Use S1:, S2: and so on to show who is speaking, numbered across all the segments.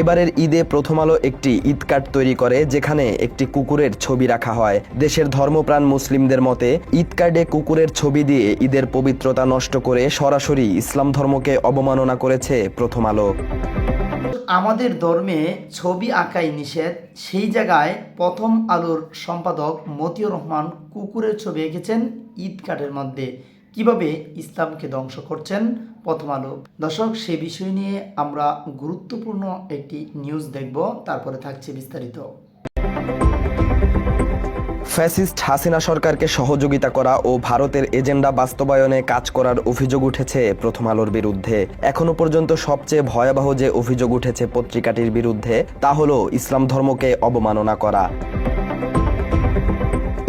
S1: এবারের ঈদে প্রথম আলো একটি ঈদ কার্ড তৈরি করে, যেখানে একটি কুকুরের ছবি রাখা হয়। দেশের ধর্মপ্রাণ মুসলিমদের মতে ঈদ কার্ডে কুকুরের ছবি দিয়ে ঈদের পবিত্রতা নষ্ট করে সরাসরি ইসলাম ধর্মকে অবমাননা করেছে প্রথম আলো।
S2: আমাদের ধর্মে ছবি আঁকাই নিষেধ। সেই জায়গায় প্রথম আলোর সম্পাদক মতিউর রহমান কুকুরের ছবি এঁকেছেন ঈদ কার্ডের মধ্যে। কীভাবে ইসলামকে ধ্বংস করছেন? প্রথম আলো। দর্শক, সে বিষয় নিয়ে আমরা গুরুত্বপূর্ণ একটি নিউজ দেখব। তারপরে থাকছে বিস্তারিত।
S1: ফ্যাসিস্ট হাসিনা সরকারকে সহযোগিতা করা ও ভারতের এজেন্ডা বাস্তবায়নে কাজ করার অভিযোগ উঠেছে প্রথম আলোর বিরুদ্ধে। এখনও পর্যন্ত সবচেয়ে ভয়াবহ যে অভিযোগ উঠেছে পত্রিকাটির বিরুদ্ধে, তা হলো ইসলাম ধর্মকে অবমাননা করা।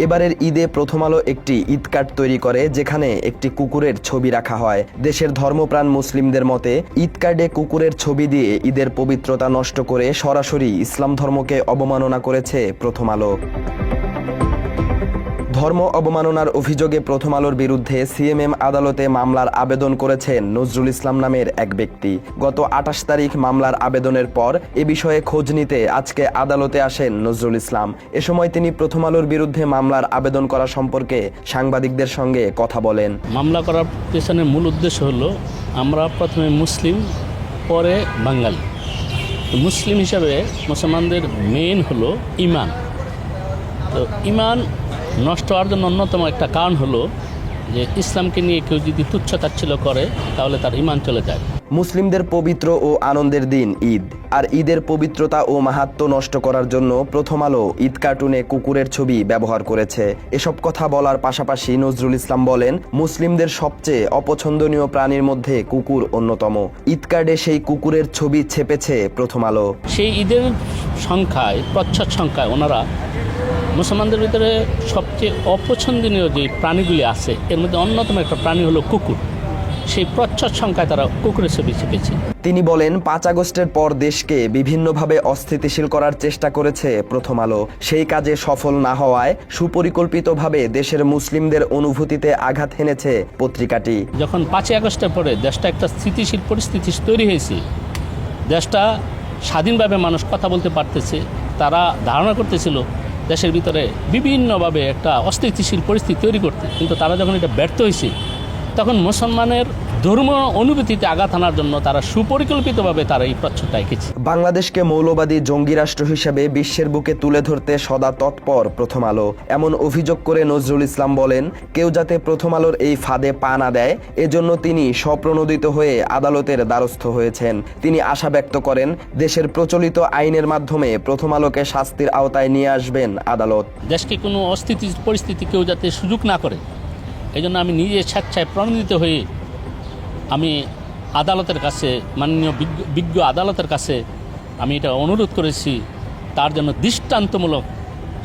S1: এবারের ঈদে প্রথম আলো একটি ঈদ কার্ড তৈরি করে, যেখানে একটি কুকুরের ছবি রাখা হয়। দেশের ধর্মপ্রাণ মুসলিমদের মতে ঈদ কার্ডে কুকুরের ছবি দিয়ে ঈদের পবিত্রতা নষ্ট করে সরাসরি ইসলাম ধর্মকে অবমাননা করেছে প্রথম আলো। ধর্ম অবমাননার অভিযোগে প্রথম আলোর বিরুদ্ধে সিএমএম আদালতে মামলার আবেদন করেছেন নজরুল ইসলাম নামের এক ব্যক্তি। গত আঠাশ তারিখ মামলার আবেদনের পর এ বিষয়ে খোঁজ নিতে আজকে আদালতে আসেন নজরুল ইসলাম। এ সময় তিনি প্রথম আলোর বিরুদ্ধে মামলার আবেদন করা সম্পর্কে সাংবাদিকদের সঙ্গে কথা বলেন।
S3: মামলা করার পেছনে মূল উদ্দেশ্য হলো, আমরা প্রথমে মুসলিম, পরে বাঙালি। মুসলিম হিসাবে মুসলমানদের মেন হলো ইমান। তো ইমান নষ্ট হওয়ার জন্য অন্যতম একটা কারণ হলো যে ইসলামকে নিয়ে কেউ যদি তুচ্ছ তাচ্ছিল্য করে তাহলে তার ইমান চলে যায়।
S1: মুসলিমদের পবিত্র ও আনন্দের দিন ঈদ। আর ঈদের পবিত্রতা ও মাহাত্ম নষ্ট করার জন্য প্রথম আলো ঈদ কার্টুনে কুকুরের ছবি ব্যবহার করেছে। এসব কথা বলার পাশাপাশি নজরুল ইসলাম বলেন মুসলিমদের সবচেয়ে অপছন্দনীয় প্রাণীর মধ্যে কুকুর অন্যতম। ঈদ কার্ডে সেই কুকুরের ছবি ছেপেছে প্রথম আলো।
S3: সেই ঈদের সংখ্যায় প্রচ্ছদ সংখ্যায় ওনারা মুসলমানদের ভিতরে সবচেয়ে অপছন্দনীয় যে প্রাণীগুলি আছে এর মধ্যে অন্যতম একটা প্রাণী হলো কুকুর। সেই প্রচ্ছদ সংখ্যায় তারা কুকুরের ছবি চেপেছে
S1: তিনি বলেন পাঁচ আগস্টের পর দেশকে বিভিন্নভাবে অস্থিতিশীল করার চেষ্টা করেছে প্রথম আলো। সেই কাজে সফল না হওয়ায় সুপরিকল্পিতভাবে দেশের মুসলিমদের অনুভূতিতে আঘাত হেনেছে পত্রিকাটি।
S3: যখন পাঁচই আগস্টের পরে দেশটা একটা স্থিতিশীল পরিস্থিতি তৈরি হয়েছে দেশটা স্বাধীনভাবে মানুষ কথা বলতে পারতেছে, তারা ধারণা করতেছিল দেশের ভিতরে বিভিন্নভাবে একটা অস্থিতিশীল পরিস্থিতি তৈরি করতে। কিন্তু তারা যখন এটা ব্যর্থ হয়েছে তখন মুসলমানের ধর্ম অনুভূতিতে আঘাত আনার জন্য তারা সুপরিকল্পিতভাবে তারা এই প্রচ্ছদটা এঁকেছে।
S1: বাংলাদেশকে মৌলবাদী জঙ্গি রাষ্ট্র হিসেবে বিশ্বের বুকে তুলে ধরতে সদা তৎপর প্রথম আলো। এমন অভিযোগ করে নজরুল ইসলাম বলেন কেউ যাতে প্রথম আলোর এই ফাঁদে পা না দেয় এজন্য তিনি স্বপ্রণোদিত হয়ে আদালতের দ্বারস্থ হয়েছেন। তিনি আশা ব্যক্ত করেন দেশের প্রচলিত আইনের মাধ্যমে প্রথম আলোকে শাস্তির আওতায় নিয়ে আসবেন আদালত।
S3: দেশকে কোনো অস্থিতি পরিস্থিতি কেউ যাতে সুযোগ না করে এই জন্য আমি নিজে স্বেচ্ছায় প্রণোদিত হয়ে আমি আদালতের কাছে, মাননীয় বিজ্ঞ আদালতের কাছে আমি এটা অনুরোধ করেছি, তার জন্য দৃষ্টান্তমূলক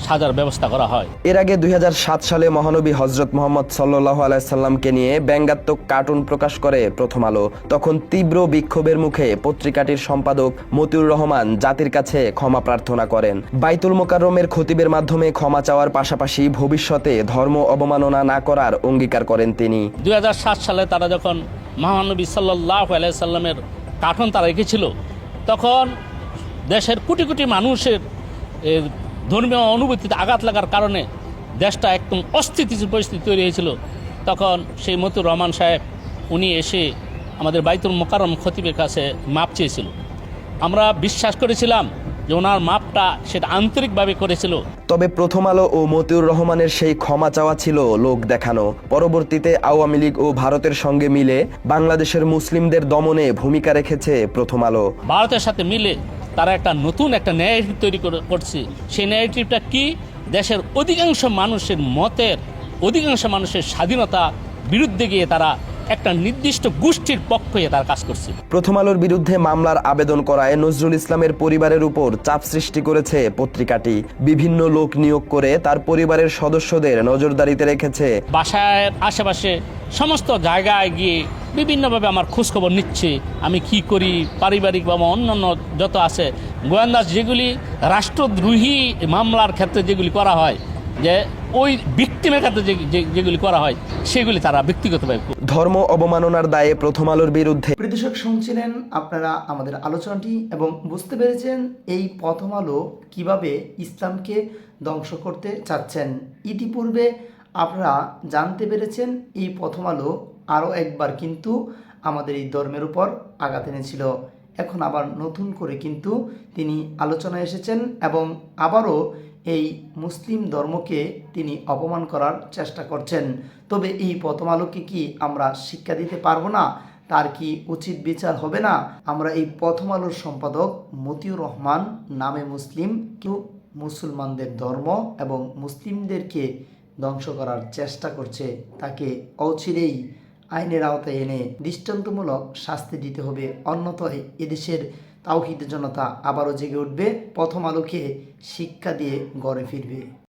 S3: সাজার ব্যবস্থা করা হয়।
S1: এর আগে দুই হাজার সাত সালে মহানবী হজরত মোহাম্মদ সাল্লাহ আলাইসাল্লামকে নিয়ে ব্যঙ্গাত্মক কার্টুন প্রকাশ করে প্রথম আলো। তখন তীব্র বিক্ষোভের মুখে পত্রিকাটির সম্পাদক মতিউর রহমান জাতির কাছে ক্ষমা প্রার্থনা করেন। বাইতুল মোকাররমের খতিবের মাধ্যমে ক্ষমা চাওয়ার পাশাপাশি ভবিষ্যতে ধর্ম অবমাননা না করার অঙ্গীকার করেন তিনি।
S3: দুই হাজার সাত সালে তারা যখন মহানবী সাল্লাহ আলাইসাল্লামের কার্টুন তারা রেখেছিল তখন দেশের কোটি কোটি মানুষের ধর্মীয় অনুভূতিতে আঘাত লাগার কারণে দেশটা একদম অস্থিতিশীল পরিস্থিতি তৈরি হয়েছিল। তখন সেই মতুর রহমান সাহেব উনি এসে আমাদের বাইতুল মোকারম খতিবের কাছে মাপ চেয়েছিল। আমরা বিশ্বাস করেছিলাম যে ওনার মাপটা সেটা আন্তরিকভাবে করেছিল।
S1: তবে প্রথম আলো ও মতিউর রহমানের সেই ক্ষমা চাওয়া ছিল লোক দেখানো। পরবর্তীতে আওয়ামী লীগ ও ভারতের সঙ্গে মিলে বাংলাদেশের মুসলিমদের দমনে ভূমিকা রেখেছে প্রথম আলো।
S3: ভারতের সাথে মিলে তারা একটা নতুন একটা ন্যারেটিভ তৈরি করে- করছে। সেই ন্যারেটিভটা কি? দেশের অধিকাংশ মানুষের মতের, অধিকাংশ মানুষের স্বাধীনতা বিরুদ্ধে গিয়ে তারা একটা নির্দিষ্ট গোষ্ঠীর পক্ষ হয়ে তারা কাজ করছে।
S1: প্রথম আলোর বিরুদ্ধে মামলার আবেদন করায় নজরুল ইসলামের পরিবারের উপর চাপ সৃষ্টি করেছে পত্রিকাটি। বিভিন্ন লোক নিয়োগ করে তার পরিবারের সদস্যদের নজরদারিতে রেখেছে।
S3: বাসায় আশেপাশে সমস্ত জায়গায় গিয়ে বিভিন্নভাবে আমার খোঁজখবর নিচ্ছে। আমি কি করি? পারিবারিক বা অন্যান্য যত আছে গোয়েন্দা যেগুলি রাষ্ট্রদ্রোহী মামলার ক্ষেত্রে যেগুলি করা হয় যে ওই ভিক্টিমের ক্ষেত্রে যেগুলি করা হয় সেগুলি তারা ব্যক্তিগতভাবে
S1: ধর্ম অবমাননার দায়ে প্রথম আলোর বিরুদ্ধে।
S2: প্রিয়দর্শক শুনছিলেন আপনারা আমাদের আলোচনাটি এবং বুঝতে পেরেছেন এই প্রথম আলো কীভাবে ইসলামকে ধ্বংস করতে চাচ্ছেন। ইতিপূর্বে আপনারা জানতে পেরেছেন এই প্রথম আলো আরও একবার কিন্তু আমাদের এই ধর্মের উপর আঘাত এনেছিল। এখন আবার নতুন করে কিন্তু তিনি আলোচনায় এসেছেন এবং আবারও এই মুসলিম ধর্মকে তিনি অপমান করার চেষ্টা করছেন। তবে এই প্রথম আলোকে কি আমরা শিক্ষা দিতে পারব না? তার কি উচিত বিচার হবে না? আমরা এই প্রথম আলোর সম্পাদক মতিউর রহমান নামে মুসলিম, কেউ মুসলমানদের ধর্ম এবং মুসলিমদেরকে ধ্বংস করার চেষ্টা করছে। তাকে অচিরেই আইনের আওতায় এনে দৃষ্টান্তমূলক শাস্তি দিতে হবে। অন্যথায় এদেশের তাওহিদ জনতা আবারও জেগে উঠবে। প্রথম আলোকে শিক্ষা দিয়ে গড়ে ফিরবে।